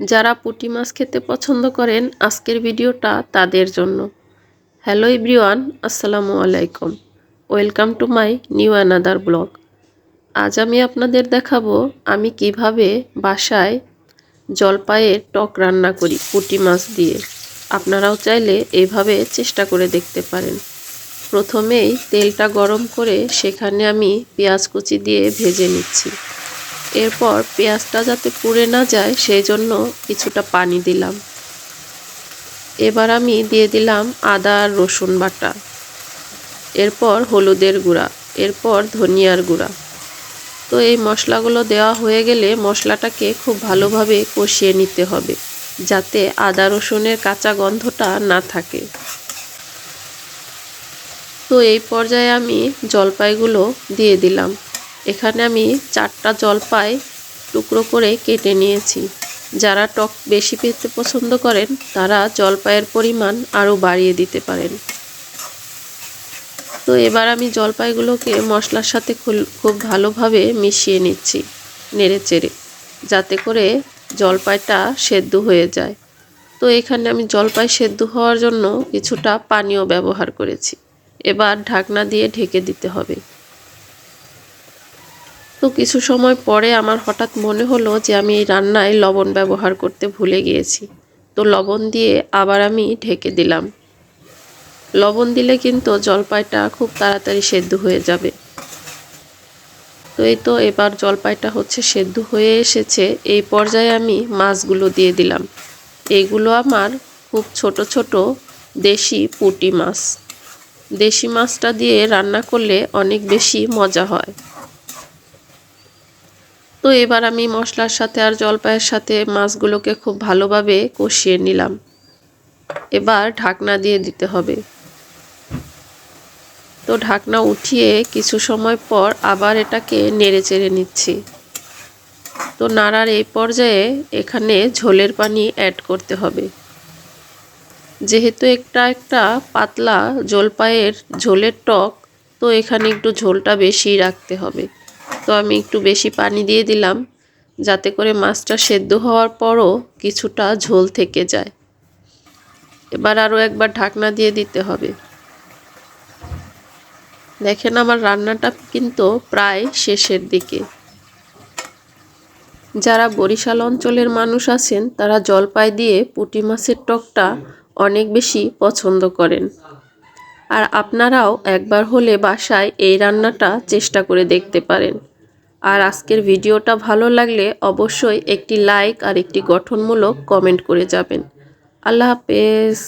যারা পুঁটি মাছ খেতে পছন্দ করেন, আজকের ভিডিওটা তাদের জন্য। হ্যালো এভরিওয়ান, আসসালামু আলাইকুম। Welcome to my new another blog. আজ আমি আপনাদের দেখাবো আমি কীভাবে বাসায় জলপাইয়ের টক রান্না করি পুঁটি মাছ দিয়ে। আপনারাও চাইলে এইভাবে চেষ্টা করে দেখতে পারেন। প্রথমেই তেলটা গরম করে সেখানে আমি পেঁয়াজ কুচি দিয়ে ভেজে নিচ্ছি। এরপর পেঁয়াজটা যাতে পুড়ে না যায়, সেই জন্য কিছুটা পানি দিলাম। এবার আমি দিয়ে দিলাম আদা আর রসুন বাটা। এরপর হলুদের গুঁড়া, এরপর ধনিয়ার গুঁড়া। তো এই মশলাগুলো দেওয়া হয়ে গেলে মশলাটাকে খুব ভালোভাবে কষিয়ে নিতে হবে, যাতে আদা রসুনের কাঁচা গন্ধটা না থাকে। তো এই পর্যায়ে আমি জলপাইগুলো দিয়ে দিলাম। এখানে আমি চারটা জলপাই টুকরো করে কেটে নিয়েছি। যারা টক বেশি পেতে পছন্দ করেন, তারা জলপাইয়ের পরিমাণ আরও বাড়িয়ে দিতে পারেন। তো এবার আমি জলপাইগুলোকে মশলার সাথে খুব ভালোভাবে মিশিয়ে নিচ্ছি, নেড়ে চেড়ে, যাতে করে জলপাইটা সেদ্ধ হয়ে যায়। তো এখানে আমি জলপাই সেদ্ধ হওয়ার জন্য কিছুটা পানীয় ব্যবহার করেছি। এবার ঢাকনা দিয়ে ঢেকে দিতে হবে। তো কিছু সময় পরে আমার হঠাৎ মনে হলো যে আমি এই রান্নায় লবণ ব্যবহার করতে ভুলে গিয়েছি। তো লবণ দিয়ে আবার আমি ঢেকে দিলাম। লবণ দিলে কিন্তু জলপাইটা খুব তাড়াতাড়ি সেদ্ধ হয়ে যাবে। তো এই তো এবার জলপাইটা হচ্ছে সেদ্ধ হয়ে এসেছে। এই পর্যায়ে আমি মাছগুলো দিয়ে দিলাম। এইগুলো আমার খুব ছোট ছোট দেশি পুঁটি মাছ। দেশি মাছটা দিয়ে রান্না করলে অনেক বেশি মজা হয়। তো এবার আমি মশলার সাথে আর জলপাইয়ের সাথে মাছগুলোকে খুব ভালোভাবে কষিয়ে নিলাম। এবার ঢাকনা দিয়ে দিতে হবে। তো ঢাকনা উঠিয়ে কিছু সময় পর আবার এটাকে নেড়ে চেড়ে নিচ্ছি। তো নাড়ার এই পর্যায়ে এখানে ঝোলের পানি অ্যাড করতে হবে। যেহেতু একটা একটা পাতলা জলপাইয়ের ঝোলের টক, তো এখানে একটু ঝোলটা বেশি রাখতে হবে। তো আমি একটু বেশি পানি দিয়ে দিলাম, যাতে করে মাছটা সেদ্ধ হওয়ার পরও কিছুটা ঝোল থেকে যায়। এবার আরও একবার ঢাকনা দিয়ে দিতে হবে। দেখেন আমার রান্নাটা কিন্তু প্রায় শেষের দিকে। যারা বরিশাল অঞ্চলের মানুষ আছেন, তারা জলপাই দিয়ে পুঁটি মাছের টকটা অনেক বেশি পছন্দ করেন। আর আপনারাও একবার হলে বাসায় এই রান্নাটা চেষ্টা করে দেখতে পারেন। আর আজকের ভিডিওটা ভালো লাগলে অবশ্যই একটি লাইক আর একটি গঠনমূলক কমেন্ট করে যাবেন। আল্লাহ হাফেজ।